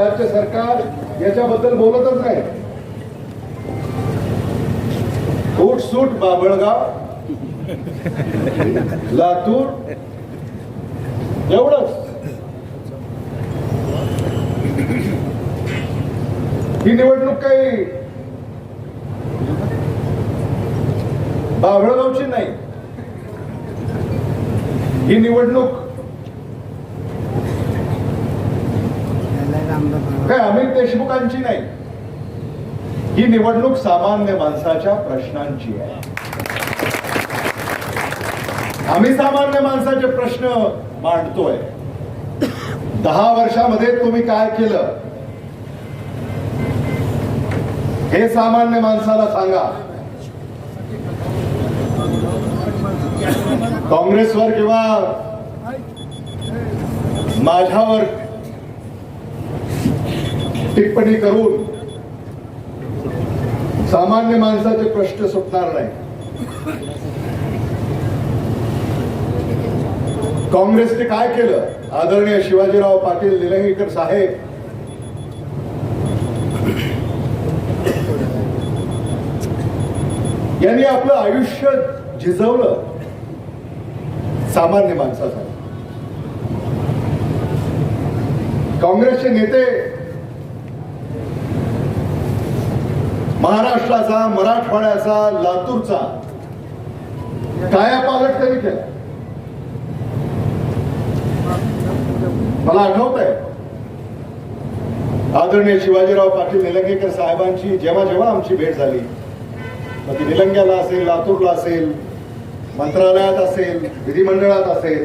राज्य सरकार याच्याबद्दल बोलतच नाही. सूट बाबळगाव लातूर एवढंच. ही निवडणूक काही बाभळगावची नाही. ही निवडणूक काय अमित देशमुखांची नाही. ही निवडणूक सामान्य माणसाच्या प्रश्नांची आहे. आम्ही सामान्य माणसाचे प्रश्न मांडतोय. दहा वर्षामध्ये तुम्ही काय केलं? हे सामान्य माणसाला सांगा. काँग्रेसवर किंवा माझ्यावर टिप्पणी करून सामान्य माणसाचे प्रश्न सुटणार नाही. काँग्रेसने काय केलं? आदरणीय शिवाजीराव पाटील निलंगेकर साहेब यांनी आपलं आयुष्य झिजवलं. सामान्य माणसासाठी. काँग्रेसचे नेते महाराष्ट्राचा मराठवाड्याचा लातूरचा. कायापालट त्यांनी केला? मला आठवत आहे आदरणीय शिवाजीराव पाटील निलंगेकर साहेबांची जेव्हा जेव्हा आमची भेट झाली मग ती निलंग्याला असेल लातूरला असेल मंत्रालयात असेल विधिमंडळात असेल